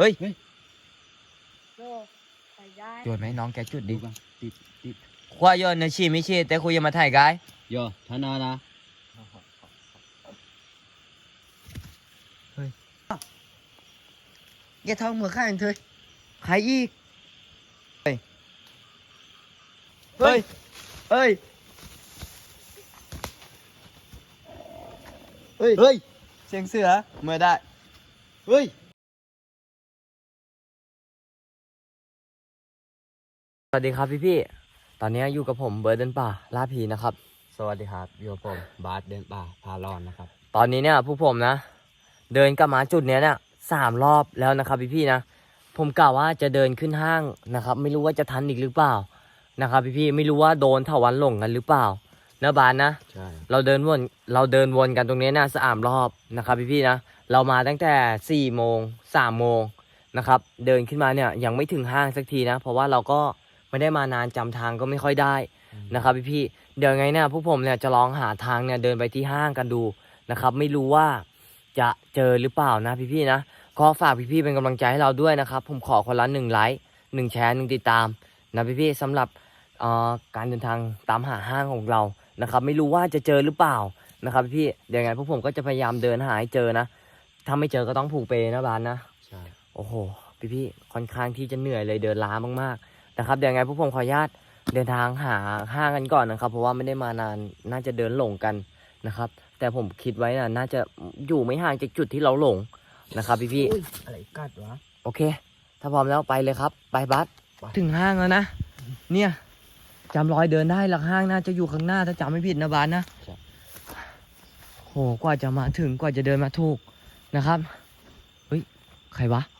เฮ้ยโลใส่ได้โยนไหมน้องแกจุดดีดิกว่าติดติดควายโยนนะชีไม่ชีแต่คุยยังมาถ่ายกายโยท่านานะอย่าทองมือข้างเถอะใครอีกเฮ้ยเฮ้ย เฮ้ย เฮ้ย เฮ้ย เสียงเสือเมื่อได้ เฮ้ย สวัสดีครับพี่พี่ๆตอนนี้อยู่กับผมเบิร์ดเดินป่าล่าผีนะครับ สวัสดีครับโยผมบาสเดินป่าพาร้อนนะครับ ตอนนี้เนี่ยผู้ผมนะ เดินกลับมาจุดเนี้ยเนี่ยสามรอบแล้วนะครับพี่พี่ๆนะ ผมกล่าวว่าจะเดินขึ้นห้างนะครับ ไม่รู้ว่าจะทันอีกหรือเปล่านะครับพี่พี่ๆไม่รู้ว่าโดนเถาวันหลงกันหรือเปล่านะบานนะใช่เราเดินวนเราเดินวนกันตรงนี้นะสามรอบนะครับพี่พี่ๆนะ เรามาตั้งแต่สี่โมงสามโมงนะครับ เดินขึ้นมาเนี่ยยังไม่ถึงห้างสักทีนะ เพราะว่าเราก็ ไม่ได้มานานจำทางก็ไม่ค่อยได้นะครับพี่พี่ๆเดี๋ยวไงเนี่ยพวกผมเนี่ยจะลองหาทางเนี่ยเดินไปที่ห้างกันดูนะครับ ไม่รู้ว่าจะเจอหรือเปล่านะพี่พี่ๆนะก็ฝากพี่พี่ๆเป็นกำลังใจให้เราด้วยนะครับ ผมขอคนละหนึ่งไลค์หนึ่งแชร์หนึ่งติดตามนะพี่พี่ๆสำหรับเอ่อการเดินทางตามหาห้างของเรานะครับ ไม่รู้ว่าจะเจอหรือเปล่านะครับพี่พี่ๆเดี๋ยวไงพวกผมก็จะพยายามเดินหาให้เจอนะถ้าไม่เจอก็ต้องผูกเปนะบานนะใช่โอ้โหพี่พี่ๆค่อนข้างที่จะเหนื่อยเลยเดินล้ามากๆ นะครับเดี๋ยวไงพวกผมขออนุญาตเดินทางหาห้างกันก่อนนะครับ เพราะว่าไม่ได้มานานน่าจะเดินหลงกันนะครับ แต่ผมคิดไว้นะน่าจะอยู่ไม่ห่างจากจุดที่เราหลงนะครับพี่พี่ๆอุ๊ยอะไรกัดวะโอเค ถ้าพร้อมแล้วไปเลยครับไปบัสถึงห้างแล้วนะเนี่ยจำรอยเดินได้หลักห้างน่าจะอยู่ข้างหน้าถ้าจำไม่ผิดนะบานนะโหกว่าจะมาถึงกว่าจะเดินมาถูกนะครับเฮ้ยใครวะเฮ้ย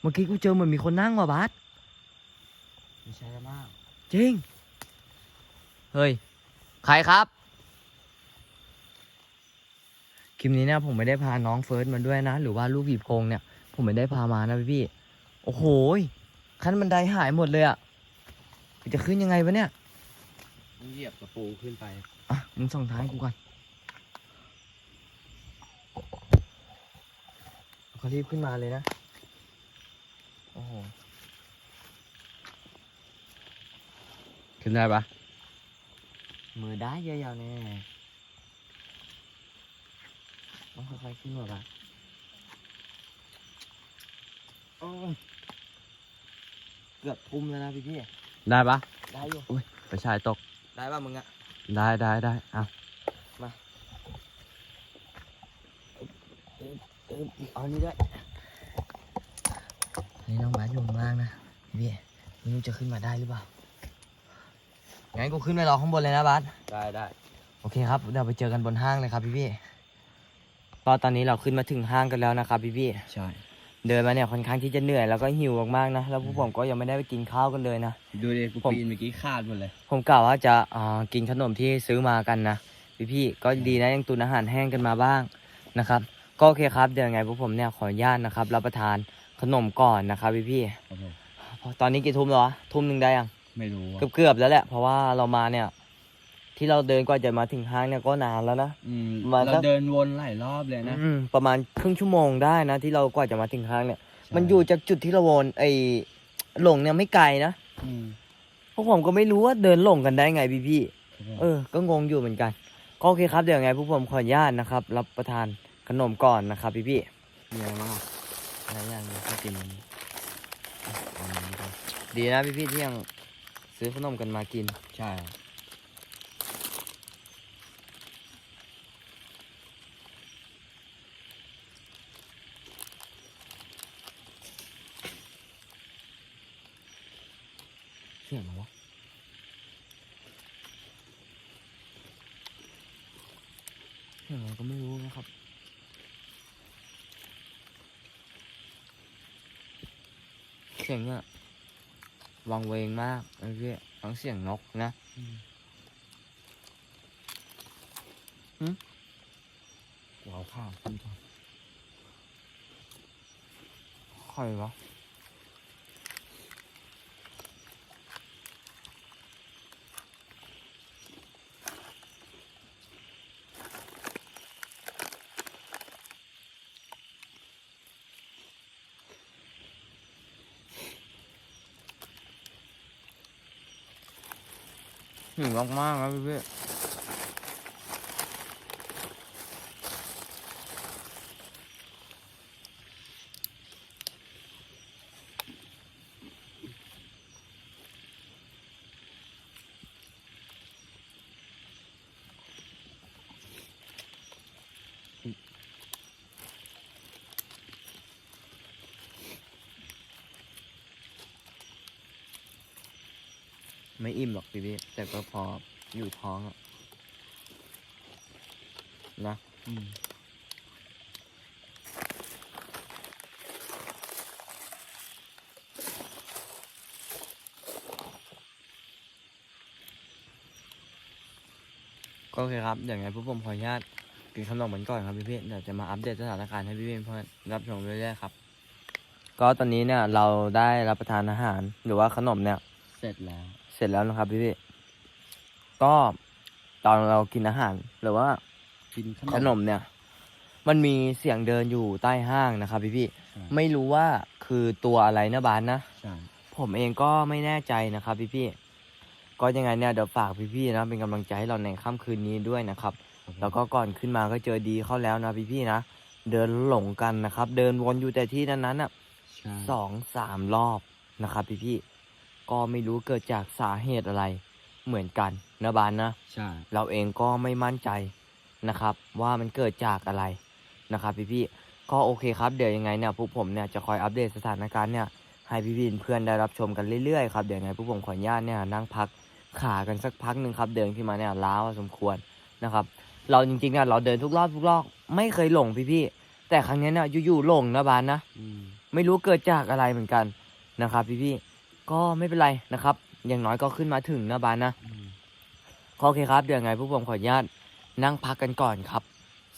เมื่อกี้กูเจอเหมือนมีคนนั่งว่ะบาสไม่ใช่แล้วมากจริง เฮ้ย ใครครับ คลิปนี้เนี่ยผมไม่ได้พาน้องเฟิร์สมาด้วยนะ หรือว่าลูกผีโพงเนี่ย ผมไม่ได้พามานะพี่พี่ๆโอ้โหยขั้นบันไดหายหมดเลยอะ่ะจะขึ้นยังไงวะเนี่ยเหยียบกระปูขึ้นไป อะ มึงส่องท้ายกูก่อนเขารีบขึ้นมาเลยนะโอ้โห ขึ้นได้ปะมือได้ยาวๆแน่ต้องค่อยๆขึ้นมาบ้างโอ้ยเกือบทุ่มแล้วนะพี่พี่ได้ปะๆได้อยู่ไปชายตก ได้ป่ะมึงอะได้ได้ได้เอาเออเอานี่ด้วย นี่น้องบาสอยู่ข้างล่างนะพี่ไม่รู้จะขึ้นมาได้หรือเปล่า งั้นกูขึ้นไปรอข้างบนเลยนะบาสได้ได้โอเคครับเดี๋ยวไปเจอกันบนห้างเลยครับพี่พี่ๆก็ตอนนี้เราขึ้นมาถึงห้างกันแล้วนะครับพี่พี่ใช่ๆเดินมาเนี่ยค่อนข้างที่จะเหนื่อยแล้วก็หิวมากๆนะแล้วพวกผมก็ยังไม่ได้ไปกินข้าวกันเลยนะดูดิกูผมปีนเมื่อกี้ขาดหมดเลย ผมกล่าวว่าจะอ่ากินขนมที่ซื้อมากันนะพี่พี่ๆก็ดีนะยังตุนอาหารแห้งกันมาบ้างนะครับ ก็โอเคครับเดี๋ยวยังไงพวกผมเนี่ยขออนุญาตนะครับรับประทาน ขนมก่อนนะครับพี่พี่ครับผมๆตอนนี้กี่ทุ่มแล้ววะทุ่มหนึ่งได้ยังไม่รู้อะเกือบเกือบๆแล้วแหละ เพราะว่าเรามาเนี่ย ที่เราเดินกว่าจะมาถึงห้างเนี่ยก็นานแล้วนะ อืมมาสัเราก เดินวนหลายรอบเลยนะ อืมประมาณครึ่งชั่วโมงได้นะ ที่เรากว่าจะมาถึงห้างเนี่ยใช่มันอยู่จากจุดที่เราวนไอหลงเนี่ยไม่ไกลนะอืมพวกผมก็ไม่รู้ว่าเดินหลงกันได้ไงพี่พี่ๆครับผมเออ ก็งงอยู่เหมือนกันก็โอเคครับเดี๋ยวยังไงพวกผมขออนุญาตนะครับ รับประทานขนมก่อนนะครับพี่พี่มีอะไรบ้างอะ ๆอะไรอย่างนี้ก็กินอันนี้อันนี้ก็ดีนะพี่พี่ๆที่ยังซื้อขนมกันมากิน ใช่ เสียงอะไรวะเสียงอะไรก็ไม่รู้นะครับ สียงอะวังเวงมากไอ้พี่ทั้งเสียงนกนะกูเอาข้าวขึ้นก่อนใครวะ มากๆนะเพื่อน ไม่อิ่มหรอกพี่พี่แต่ก็พออยู่ท้องอะนะอืมก็โอเคครับ อย่างไรพวกผมขออนุญาตกินขนมเหมือนก่อนครับพี่พี่เดี๋ยวจะมาอัปเดตสถานการณ์ให้พี่พี่เพื่อนรับชมเรื่อยๆครับ ก็ตอนนี้เนี่ยเราได้รับประทานอาหารหรือว่าขนมเนี่ย เสร็จแล้วเสร็จแล้วนะครับพี่พี่ก็ตอนเรากินอาหารหรือว่ากินขขนมเนี่ย มันมีเสียงเดินอยู่ใต้ห้างนะครับพี่พี่ใช่ไม่รู้ว่าคือตัวอะไรนะบานนะใช่ผมเองก็ไม่แน่ใจนะครับพี่พี่ๆก็ยังไงเนี่ยเดี๋ยวฝากพี่พี่ๆนะเป็นกำลังใจให้เราในค่ำคืนนี้ด้วยนะครับครับผมแล้วก็ก่อนขึ้นมาก็เจอดีเข้าแล้วนะพี่พี่ๆนะเดินหลงกันนะครับ เดินวนอยู่แต่ที่นั้นๆอะใช่สองสามรอบนะครับพี่พี่ๆ ก็ไม่รู้เกิดจากสาเหตุอะไรเหมือนกันนะบานนะ ใช่ เราเองก็ไม่มั่นใจนะครับ ว่ามันเกิดจากอะไรนะครับพี่พี่ๆก็โอเคครับเดี๋ยวยังไงเนี่ยพวกผมเนี่ยจะคอยอัปเดตสถานการณ์เนี่ยให้พี่พี่ๆเพื่อนได้รับชมกันเรื่อยๆครับเดี๋ยวยังไงพวกผมขออนุญาตเนี่ยนั่งพักขากันสักพักหนึ่งครับเดินขึ้นมาเนี่ยล้าพอสมควรนะครับ เราจริงๆเนี่ยเราเดินทุกรอบทุกรอบไม่เคยหลงพี่พี่ๆแต่ครั้งนี้เนี่ยอยู่ๆหลงนะบานนะอืมไม่รู้เกิดจากอะไรเหมือนกันนะครับ พี่พี่ๆ ก็ไม่เป็นไรนะครับ อย่างน้อยก็ขึ้นมาถึงนะบานนะอืมก็โอเคครับ เดี๋ยวยังไงพวกผมขออนุญาตนั่งพักกันก่อนครับ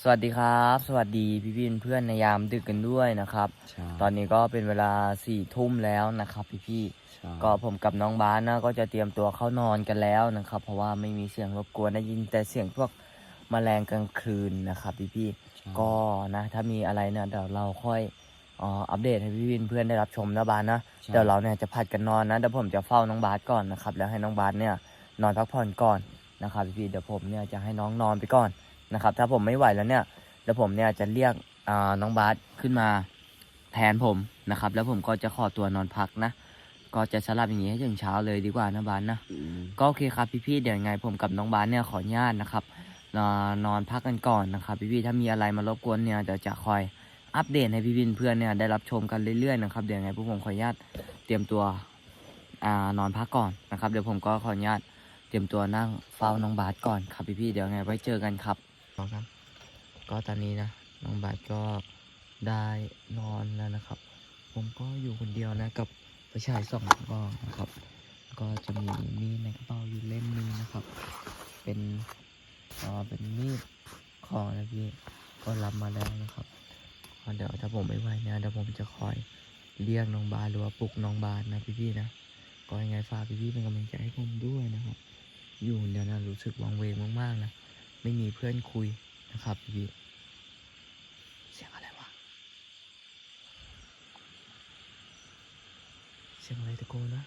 สวัสดีครับ สวัสดีพี่พี่เพื่อนในยามดึกกันด้วยนะครับใช่ตอนนี้ก็เป็นเวลาสี่ทุ่มแล้วนะครับ พี่พี่ใช่ๆก็ผมกับน้องบ้านนะก็จะเตรียมตัวเข้านอนกันแล้วนะครับ เพราะว่าไม่มีเสียงรบกวนได้ยินแต่เสียงพวกแมลงกลางคืนนะครับ พี่พี่ๆใช่ก็นะ ถ้ามีอะไรเนี่ยเดี๋ยวเราค่อยเอ่ออัปเดตให้พี่วินเพื่อนได้รับชมนะบาสนะใช่ เดี๋ยวเราเนี่ยจะผัดกันนอนนะเดี๋ยวผมจะเฝ้าน้องบาสก่อนนะครับแล้วให้น้องบาสเนี่ยนอนพักผ่อนก่อนนะครับพี่ๆเดี๋ยวผมเนี่ยจะให้น้องนอนไปก่อนนะครับถ้าผมไม่ไหวแล้วเนี่ยเดี๋ยวผมเนี่ยจะเรียกอ่าน้องบาสขึ้นมาแทนผมนะครับแล้วผมก็จะขอตัวนอนพักนะ ก็จะสลับอย่างนี้ให้ถึงเช้าเลยดีกว่านะบาสนะ อืมก็โอเคครับพี่ๆเดี๋ยวยังไงผมกับน้องบาสเนี่ยขออนุญาตนะครับนอนนอนพักกันก่อนนะครับพี่ๆถ้ามีอะไรมารบกวนเนี่ยเดี๋ยวจะคอย อัปเดตให้พี่ๆเพื่อนเนี่ยได้รับชมกันเรื่อยๆนะครับเดี๋ยวยังไงพวกผมขออนุญาตเตรียมตัวอนอนพักก่อนนะครับ เดี๋ยวผมก็ขออนุญาตเตรียมตัวนั่งเฝ้าน้องบาสก่อนครับพี่ๆเดี๋ยวไงไว้เจอกันครับครับ ก็ตอนนี้นะน้องบาสก็ได้นอนแล้วนะครับ ผมก็อยู่คนเดียวนะกับผู้ชายสองก็นะครับ ก็จะมีมีดในกระเป๋าอยู่เล่มหนึงนะครับ เป็นอ่าเป็นมีดของนะพี่ก็รับมาแล้วนะครับ เดี๋ยวถ้าผมไม่ไหวเนี่ยเดี๋ยวผมจะคอยเรียกน้องบาสหรือว่าปลุกน้องบาสนะพี่ๆนะก็ยังไงฝากพี่ๆเป็นกำลังใจให้ผมด้วยนะครับ อยู่เดี๋ยวนะรู้สึกวังเวงมากๆนะไม่มีเพื่อนคุยนะครับพี่เสียงอะไรวะเสียงอะไรตะโกนนะ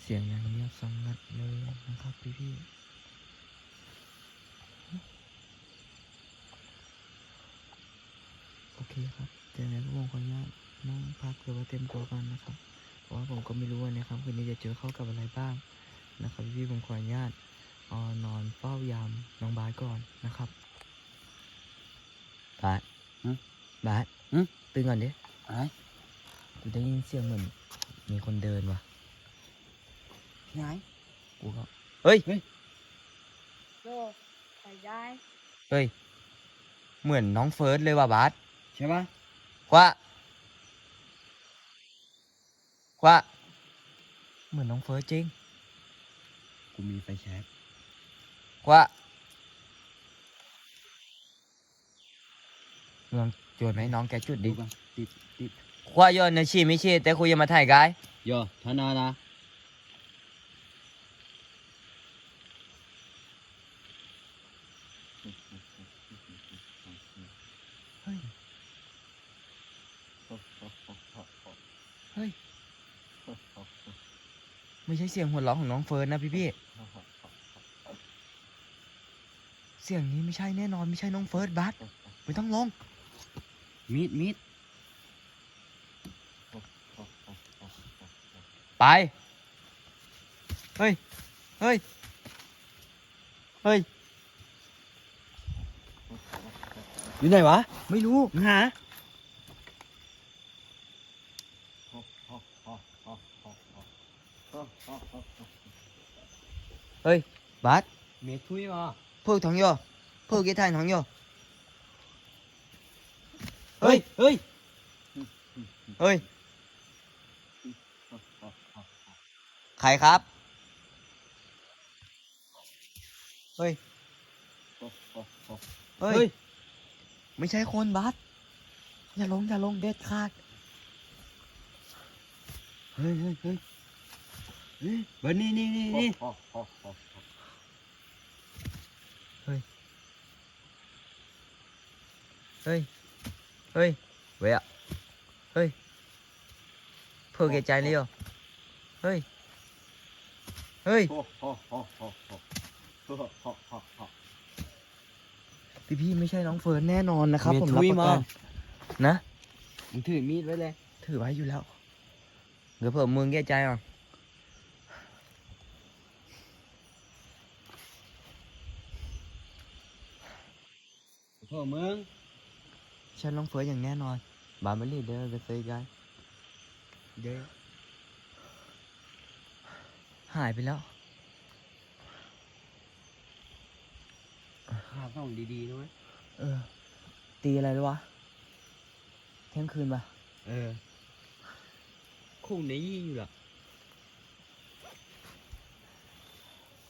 เสียงยัง เงียบสงัดเลยนะครับพี่พี่ๆโอเคครับเดี๋ยวในพวกผมขออนุญาตนั่งพักหรือว่าเต็มตัวกันนะครับ เพราะว่าผมก็ไม่รู้ว่าในค่ำคืนนี้จะเจอเข้ากับอะไรบ้างนะครับ พี่พี่ๆผมขออนุญาตเอ่อนอนเฝ้ายามน้องบาสก่อนนะครับบาสบาสตื่นก่อนดิอะไรกูได้ยินเสียงเหมือนมีคนเดินว่ะ ที่ไหนกูก็เฮ้ยโยใส่ได้เฮ้ย เหมือนน้องเฟิร์สเลยว่ะบาสใช่ปะคว้าคว้าเหมือนน้องเฟิร์สจริงกูมีไฟแช็กคว้าลองโยนไหมน้องแกจุดดูดิกันติดติดคว้าโยนนะชีไม่ชีแต่คุยยังมาถ่ายกายโยทานานะ เฮ้ย ไม่ใช่เสียงหัวเราะของน้องเฟิร์นนะพี่พี่เสียงนี้ไม่ใช่แน่นอนไม่ใช่น้องเฟิร์นบัสไม่ต้องลงมีดมีดไปเฮ้ยเฮ้ยเฮ้ยอยู่ไหนวะ ไม่รู้มึงหา เฮ้ยบัสเมทุยมาเพิ่งท้องโยเพิ่งกี่ทานท้องโยเฮ้ยเฮ้ยเฮ้ยใครครับ เฮ้ย เฮ้เฮ้ยยไม่ใช่คนบัสอย่าลงอย่าลงเด็ดขาด เฮ้ยเฮ้ยเฮ้ยเฮ้ย วันนี้นี่นี่นี่เฮ้ย เฮ้ยเว้ยอะเฮ้ย เพื่อเกใจเลยเหรอเฮ้ย เฮ้ยพี่พี่ไม่ใช่น้องเฟิร์นแน่นอนนะครับเมผมทุรับยประมากันนะมึงถือมีดไว้เลย ถือไว้อยู่แล้วเดี๋ยวเผื่อมึงแก้ใจอะ พื่อมึงฉันน้องเฟิร์นอย่างแน่นอน บาร์เมลี่เดอร์ก็เซยกันเดี๋ยวหายไปแล้วข้าต้องดีๆนะเว้ยเออ ตีอะไรเลยวะ เที่ยงคืนปะเออคงในยี่อยู่ละ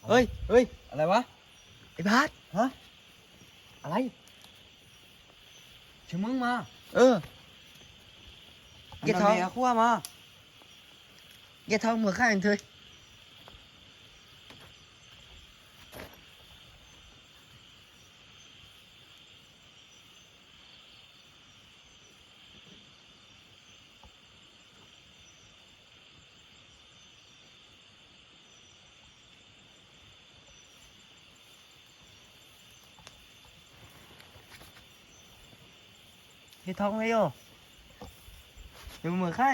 เฮ้ย เฮ้ย อะไรวะ ไอ้พัดฮะ อะไร ชะมึงมา เออเกียร์ทองนนั้นแม่ขั้วมาแกท้องมือข้างเธอ แกท้องไว้โยเดี๋ยวมือไข้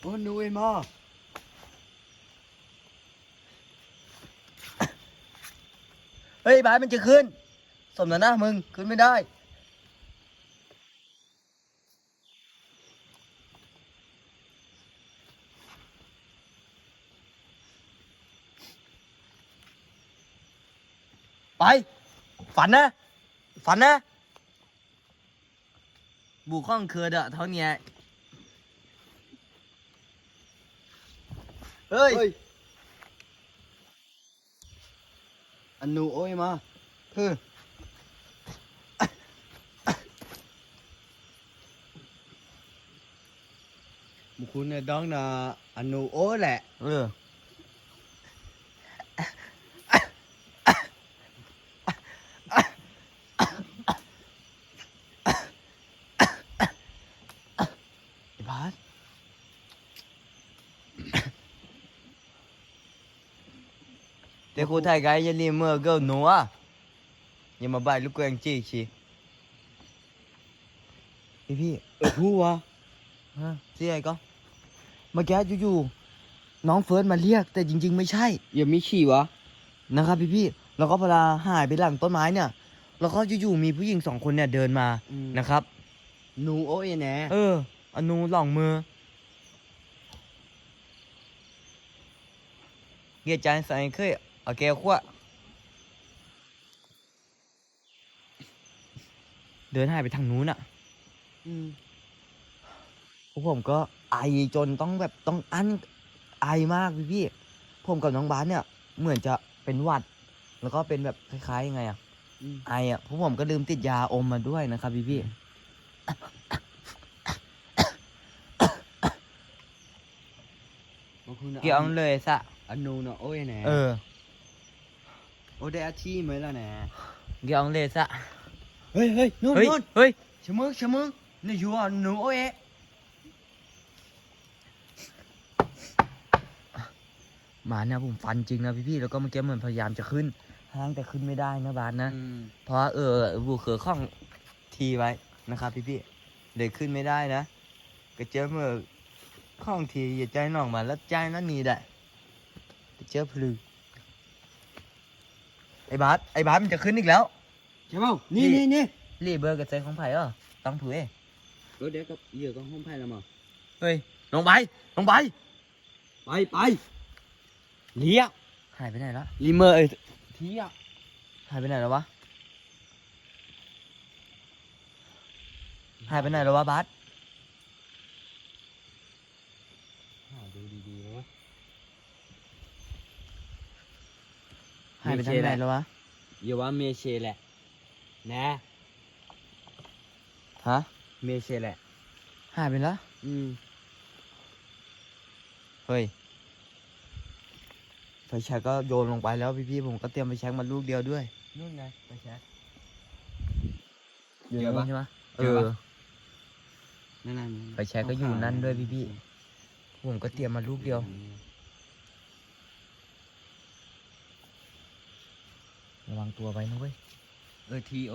โอ้นุ้ยมาเฮ้ยบายมันจะขึ้น สมน้ำหน้ามึง ขึ้นไม่ได้ไป ฝันนะ ฝันนะบุกข้องคือเดอะเท่านี้เฮ้ยอันนูโอ้ยมา คือ บุคุณเนี่ยดองนะอันนูโอ้แหละ เออ ไอ้บาสเดี๋ยวกูถ่ายไกด์จะรีเมื่อเกิลหนูอะอ ย่ามาบ่ายลูกเกงจี้ชีพี่พี่เออผู้วะฮะเสียไอ้ก็เมื่อกี้อยู่ๆน้องเฟิร์สมาเรียก แต่จริง ๆ ไม่ใช่อย่ามีฉี่วะนะครับพี่พี่ๆแล้วก็พอลาหายไปหลังต้นไม้เนี่ย แล้วก็อยู่ๆมีผู้หญิงสองคนเนี่ยเดินมาอืมนะครับหนูโอ้ยแหน่เอออนูหล่องมือเกียร์ใจใส่เคย เอาแก้วขวดเดินหายไปทางนู้นอะอืมพวกผมก็ไอจนต้องแบบต้องอั้นไอมากพี่พี่ๆผมกับน้องบาสเนี่ย เหมือนจะเป็นหวัด แล้วก็เป็นแบบคล้ายๆยังไงอะอืมไออะพวกผมก็ลืมติดยาอมมาด้วยนะครับพี่พี่บุคุณๆเกี่ยวเลยสะอันนูเนาะโอ้ยแหน่เออ Och det är มือน eller nej? เกี่ยวเลยซะ Hej, hej, เฮ้ยนู่นเฮ้ย Chào mừng, chào mừng! Nè, dù à, nu ôi ế! หมาเนี่ยผมฟันจริงนะพี่พี่แล้วก็เมื่อกี้เหมือนพยายามจะขึ้น ห้างแต่ขึ้นไม่ได้นะบานนะ เพราะเออบุเขือข้องทีไว้นะครับพี่พี่เลยขึ้นไม่ได้นะก็เจอเมื่อข้องทีอย่าใจน่องมาแล้วใจนั่นนีได้เจอพลือ ไอ้บาสไอ้บาสมันจะขึ้นอีกแล้ว ใช่เปล่านี่นี่ นี่นี่รีบเบอร์กับใจของไผ่เหรอต้องผือเอ้รถเด็กกับเหยื่อก็ห้องไพ่แล้วมั้งเฮ้ยลงไปลงไปไปไปเลี้ยหายไปไหนแล้วลิเมอร์เอ้ยเที่ยหายไปไหนแล้ววะหายไปไหนแล้ววะบาส หาดูดีๆนะ หายไปทางไหนแล้ววะอย่าว่าเมเชแหละ นะฮะเมเชแหละ หายไปแล้วอืม เฮ้ย ไฟแช็กก็โยนลงไปแล้วพี่ๆผมก็เตรียมไฟแช็กมาลูกเดียวด้วย นู่นไงไปแช็คอยู่เดี๋ยวนั่ปะนใช่ไหมเอเดี๋ยวอปะ นั่นน่ะไฟแช็กก็อยู่นั่นด้วยพี่ๆผมก็เตรียมมาลูกเดียวระ วังตัวไว้นะเว้ย เออทีโอ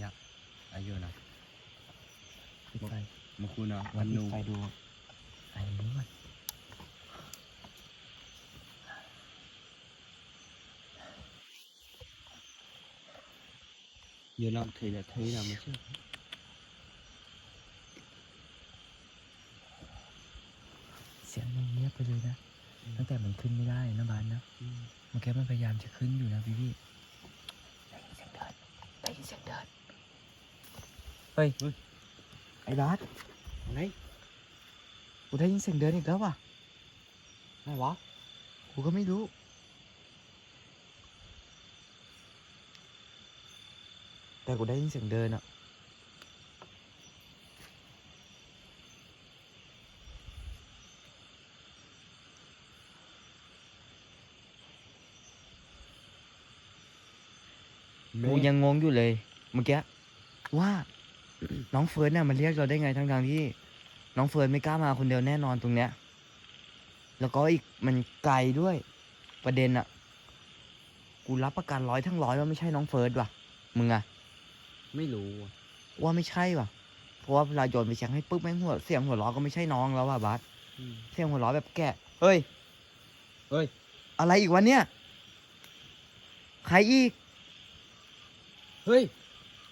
อยากอายุนะปิดไฟมาคุณเนาะวัวันนปินูดไฟดูไอ้นี้มันเดี๋ยวลองเทละเทละไม่ใช่เสียงมันเงียบไปเลยนะ ตั้งแต่มันขึ้นไม่ได้นะบานนะเมื่อกี้มันพยายามจะขึ้นอยู่นะพี่พี่ได้ยินเสียงเดิน ได้ยินเสียงเดิน เฮ้ย ไอ้บาสอะไรกูได้ยินเสียงเดินอีกแล้วว่ะอะไรวะกูก็ไม่รู้ แต่กูได้ยินเสียงเดินอะ กูยังงงอยู่เลยเมื่อกี้ว่า น้องเฟิร์สเนี่ยมันเรียกเราได้ไงทั้งทางๆที่ น้องเฟิร์สไม่กล้ามาคนเดียวแน่นอนตรงเนี้ย แล้วก็อีกมันไกลด้วย ประเด็นอะกูรับประกันร้อยทั้งร้อยว่าไม่ใช่น้องเฟิร์สว่ะ มึงอะไม่รู้อะว่าไม่ใช่ว่ะ เพราะว่าเวลาโยนไปแช็งให้ปุ๊บแม่งหัวเสียงหัวเราะก็ไม่ใช่น้องแล้วว่ะบัสอืมเสียงหัวเราะแบบแกะเฮ้ย เฮ้ย อะไรอีกวะเนี่ย ใครอีก เฮ้ย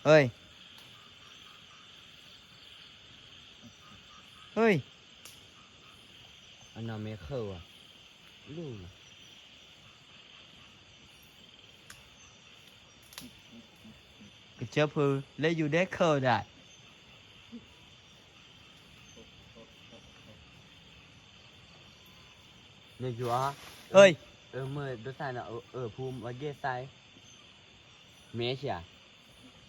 เฮ้ย เฮ้ย อันนาเมเคิลอะลูกอะ cái chớp hư lấy dù đét khờ đại เนี่ยอยู่อะ ơi เออเมื่อดูสายน่ะเออเออภูมิวันเยสไซเมชอะ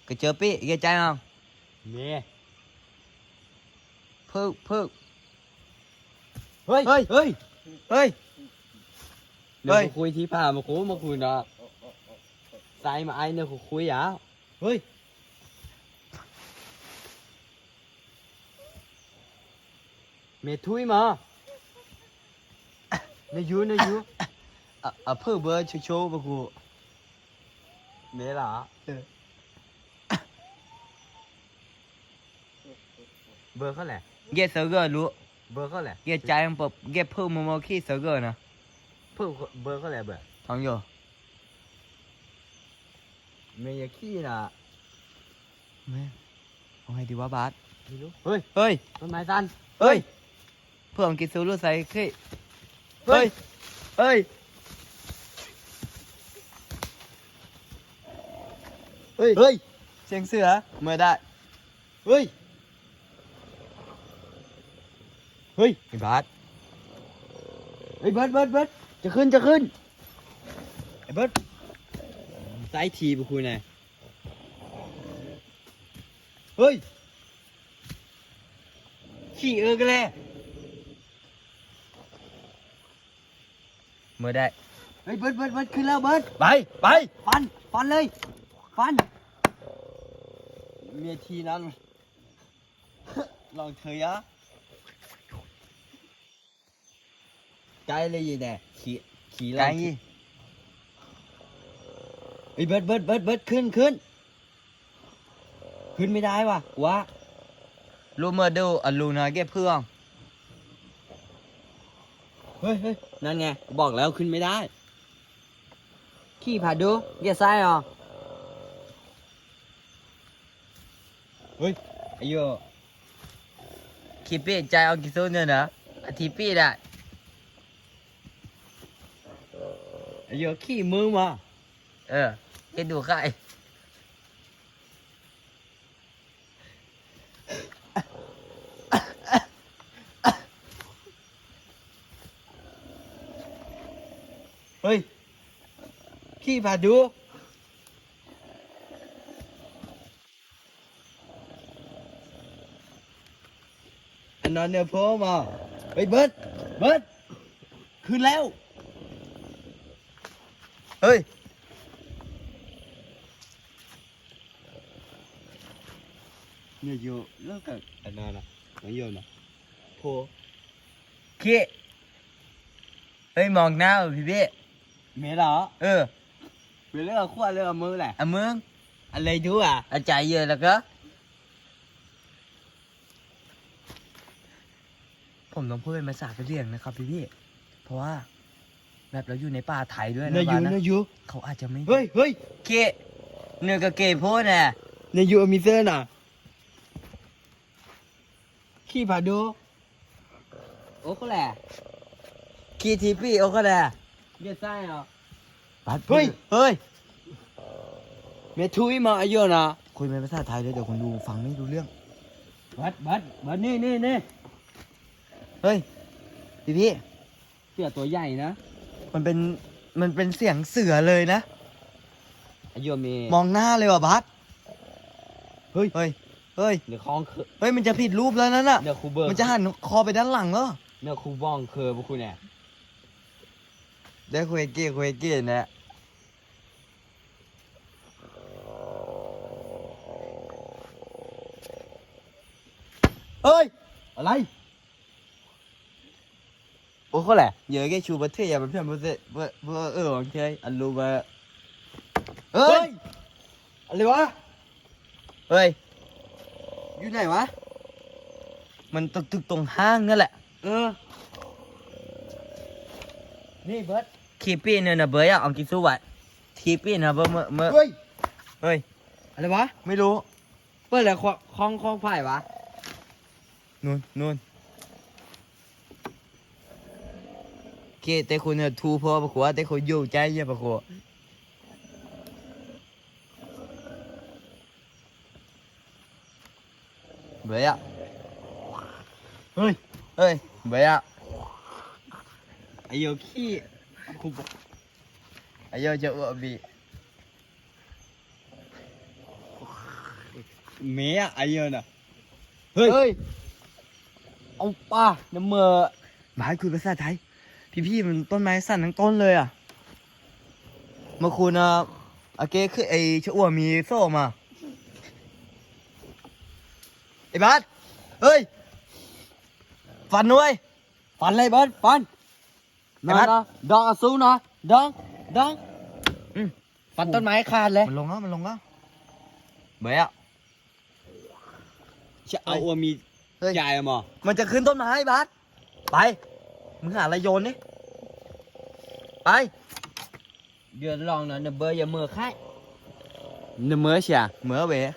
cái chớp ý ghê trai không เม phư phư เฮ้ยเฮ้ยเฮ้ย ơi เดี๋ยวเฮ้ยมาคุยที่ผ่ามาคุยมาคุยเนาะไซมาไอเนี่ยคุยคุยอะเฮ้ย เมทุยมาเนยูเนยู à, à phư bơ chú chú bà cụ เมล่ะ เบอร์เขาแหละ ghê sờ gờ lũ เบอร์เขาแหละ ghê trai không bập ghê phư mù mù khi sờ gờ nè เพิ่มเบอร์เขาแหละเบอร์ thằng vô เมยาขี้น่ะ mẹ ông hay đi quá bát ไม่รู้เฮ้ย ơi ต้นไม้สั้น ơi phư ông kia số lũ say khi เฮ้ย ơi ơi เฮ้ยเฮ้ย xiềng sữa mời đại เฮ้ย เฮ้ย cái bát เฮ้ยเบิร์ดเบิร์ดเบิร์ดจะขึ้นจะขึ้นไอ้เบิร์ดไซส์ทีไปคุยหน่อยเฮ้ยขี่เออกันเลย mời đại เฮ้ยเบิร์ดเบิร์ดเบิร์ดขึ้นแล้วเบิร์ด bay bay ฟันฟันเลยฟันเมียทีนั้นลองเธอยะ ใจเลยยี่แน่ขี่ขี่ไล่ไอ้ยเบิร์ดเบิร์ดเบิร์ดเบิร์ดขึ้นขึ้นขึ้นไม่ได้ว่ะวะลูเมอร์ดูอลูนาเก็บเพื่องเฮ้ยเฮ้ยนั่นไงบอกแล้วขึ้นไม่ได้ขี่ผ่าดูเกียร์ซ้ายเหรอเฮ้ยไอ้โยคิปปี้ใจเอากิโซเนี่ยนะอาทิปี้ได้ ไอ้โยขี่มือมาเออเก็ดูใครเฮ้ย ขี่ผ่าดู อันนั้นเนี่ยพ่อมา เฮ้ยเบิร์ดเบิร์ดขึ้นแล้ว เฮ้ย เนี่ยโยเลิกกับอันนั้นนะน้องโยนะพ่อคิเฮ้ยมองหน้าพี่พี่เมย์เหรอเออไปเลือกขั้วเลือกมือแหละอะมึงอะไรดูอะอาจารย์เยอะแล้วก็ผมต้องพูดเป็นภาษากะเหรี่ยงนะครับพี่พี่เพราะว่า แบบเราอยู่ในป่าไทยด้วยนะนายยูบ้านนะนายยูเขาอาจจะไม่เฮ้ยเฮ้ยเกะเนื้อกับเกะพูดน่ะนายยูมีเซอร์น่ะขี้ผาดูโอ้ก็แหละคีทีปี้โอ้ก็ได้เบียดไส้เหรอบัดเฮ้ยเฮ้ยเมทุยมาอายุนะคุยเป็นภาษาไทยเลยเดี๋ยวคนดูฟังไม่รู้เรื่องบัดบัดบัดนี่นี่นี่เฮ้ยพี่พี่เสือตัวใหญ่นะ มันเป็นมันเป็นเสียงเสือเลยนะ อายุมีมองหน้าเลยว่ะบัสเฮ้ยเฮ้ยเฮ้ยเดี๋ยวคลองเคอเฮ้ยมันจะผิดรูปแล้วนั่นน่ะเดี๋ยวครูเบิร์มันจะหันคอไปด้านหลังเหรอเดี๋ยวครูบ้องเคอพวกคุณเนี่ยได้คุยเก้คุยเก้นะเฮ้ยอะไร โอ้เขาแหละเยอะแค่ชูประเทศอย่าเป็นเพื่อนประเทศเพื่อเพื่อเออโอเคอันรู้มาเฮ้เฮ้ยยอะไรวะเฮ้ยอยู่ไหนวะมันตึกตึกตรงห้างนั่นแหละเออนี่เบิร์ดคีปี้เนี่ยนะเบย์อะเอากินสู้ไว้คีปี้นะเบอร์เมื่อเมื่อเฮ้ยเฮ้ยอะไรวะไม่รู้เปิดแล้วคลองคลองคลองไผ่วะนู่นนู่น เกแต่คุณเนี่ยทูพอปะขัวแต่คุณอยู่ใจเยอะปะขัวเบย์อะเฮ้ยเฮ้ยเบย์อะไอโยขี้ครูบอกอายุจะอ้วกบีเมียไอโยน่ะเฮ้ย เฮ้ย เอาป้าน้ำเมอหมายคุยภาษาไทย พี่พี่ๆมันต้นไม้สั่นทั้งต้นเลยอะเมื่อคืนนะอาเก้คือไอชะอ้วมีโซ่มาไอ้บัสเฮ้ยฟันด้วยฟันเลยเบิร์ดฟันไอ้บัสนะดองอาซูนะดองดองอืมฟันต้นไม้ขาดเลยมันลงแล้วมันลงแล้วเบย์อะจะเอาอัวมีเฮ้ยใหญ่อะหมอมันจะขึ้นต้นไม้บัสไป มึงหาอะไรโยนนี่ ไป เดือดลองนะเนเบอร์อย่าเมื่อค่ายเนเมื่อเชียเหมือเบย์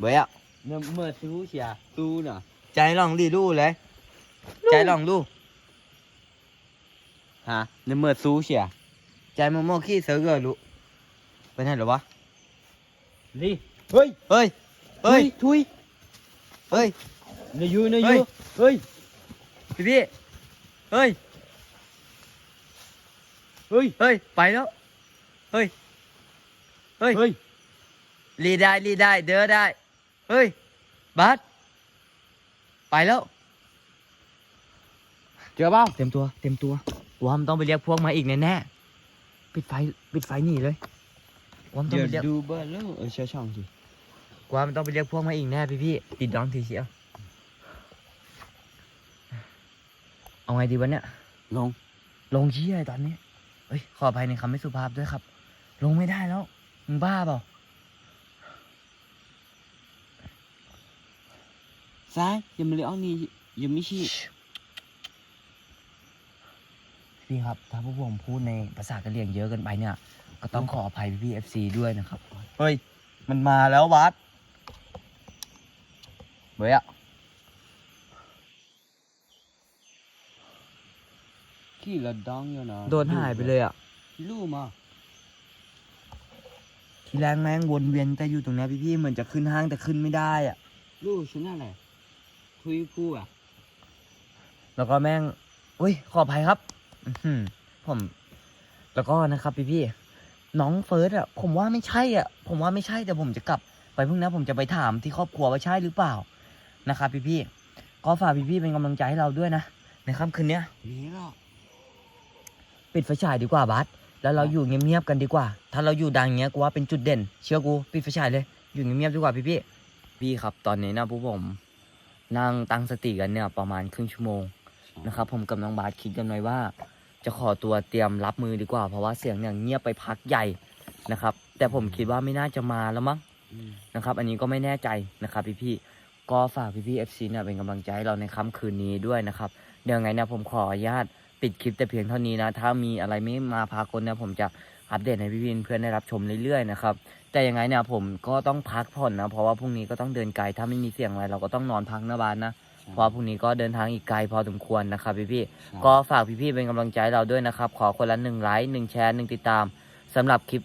เบย์อะเนเมื่อซูเชียซูน่ะใจลองดิดูเลย ใจลองดูฮะเนเมื่อซูเชียใจมะม่วงขี้เสือเกอรู้เป็นไงหรอวะนี่เฮ้ยเฮ้ย เฮ้ย ทุย เฮ้ย เนยูเนเฮ้ยูยเฮ้ย พี่พี่ เฮ้ย เฮ้ย เฮ้ย ไปแล้ว เฮ้ย เฮ้ย เฮ้ย รีได้ รีได้ เด้อได้ เฮ้ยบัสไปแล้ว เจอเปล่าเต็มตัว เต็มตัววอมนต้องไปเรียกพวกมาอีกแน่ๆปิดไฟ ปิดไฟหนีเลยวอมนต้องเดี๋ยวไปเรียกดูเบอร์แล้วเออเชื่อช่องสิกว่ามันต้องไปเรียกพวกมาอีกแน่พี่พี่ๆติดดองทีเชียว เอาไงดีวะเนี่ย ลงลลงชี้อะไรตอนนี้เอ้ย ขออภัยในคำไม่สุภาพด้วยครับ ลงไม่ได้แล้ว มึงบ้าเปล่า ซ้ายยังไม่เลยอ้อนี่ยังไม่ชี้พี่ครับ ถ้าพวกผมพูดในภาษากะเหรี่ยงเยอะเกินไปเนี่ย ก็ต้องขออภัยพี่พี่เอฟซีด้วยนะครับ เฮ้ย มันมาแล้ววัดเบ้ยอะ ขี้ละดองอยู่นะโดนหายไปเลยอะลู่มา ทีแรกแม่งวนเวียนแต่อยู่ตรงเนี้ยพี่พี่ๆเหมือนจะขึ้นห้างแต่ขึ้นไม่ได้อะ ลู่ชนะแหละคุยกูอะ แล้วก็แม่งอุ้ยขออภัยครับ อื้อหือผม แล้วก็นะครับพี่พี่ๆน้องเฟิร์สอะ ผมว่าไม่ใช่อะ ผมว่าไม่ใช่แต่ผมจะกลับ ไปพรุ่งนี้ผมจะไปถามที่ครอบครัวว่าใช่หรือเปล่านะครับพี่พี่ๆก็ฝากพี่พี่ๆเป็นกำลังใจให้เราด้วยนะในค่ำคืนเนี้ยมีหรอก ปิดไฟฉายดีกว่าบัสแล้วเราอยู่เงียบๆกันดีกว่า ถ้าเราอยู่ดังเงี้ยกูว่าเป็นจุดเด่น เชื่อกูปิดไฟฉายเลย อยู่เงียบๆดีกว่าพี่พี่พี่ครับตอนนี้นะพวกผมนั่งตั้งสติกันเนี่ยประมาณครึ่งชั่วโมงนะครับผมกับน้องบาสคิดกันไว้ว่า จะขอตัวเตรียมรับมือดีกว่า เพราะว่าเสียงเนี่ยเงียบไปพักใหญ่นะครับ แต่ผมคิดว่าไม่น่าจะมาแล้วมั้งนะครับ อันนี้ก็ไม่แน่ใจนะครับพี่ๆก็ฝากพี่ๆ FC เอฟซีเนี่ยเป็นกำลังใจให้เราในค่ำคืนนี้ด้วยนะครับ เดี๋ยวไงเนี่ยผมขออนุญาต ปิดคลิปแต่เพียงเท่านี้นะ ถ้ามีอะไรไม่มาพากลเนี่ยผมจะอัปเดตให้พี่ๆเพื่อนได้รับชมเรื่อยๆนะครับ แต่ยังไงเนี่ยผมก็ต้องพักผ่อนนะ เพราะว่าพรุ่งนี้ก็ต้องเดินไกล ถ้าไม่มีเสียงอะไรเราก็ต้องนอนพักหน้าบ้านนะ เพราะว่าพรุ่งนี้ก็เดินทางอีกไกลพอสมควรนะครับพี่ๆ ก็ฝากพี่ๆเป็นกำลังใจให้เราด้วยนะครับ ขอคนละหนึ่งไลค์หนึ่งแชร์หนึ่งติดตามสำหรับคลิป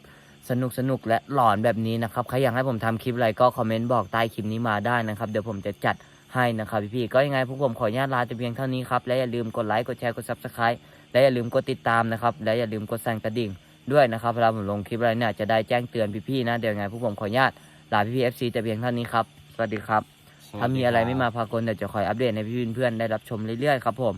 สนุกสนุกๆและหลอนแบบนี้นะครับ ใครอยากให้ผมทำคลิปอะไรก็คอมเมนต์บอกใต้คลิปนี้มาได้นะครับ เดี๋ยวผมจะจัด ให้นะครับพี่ๆก็ยังไงพวกผมขออนุญาตลาแต่เพียงเท่านี้ครับและอย่าลืมกดไลค์กดแชร์กด subscribe และอย่าลืมกดติดตามนะครับและอย่าลืมกดสั่นกระดิ่งด้วยนะครับเวลาผมลงคลิปอะไรเนี่ยจะได้แจ้งเตือนพี่ๆนะเดี๋ยวยังไงพวกผมขออนุญาตลาพี่ๆ FC แต่เพียงเท่านี้ครับสวัสดีครับถ้ามีอะไรไม่มาพากลเดี๋ยวจะคอยอัปเดตให้พี่ๆเพื่อนๆได้รับชมเรื่อยๆครับผม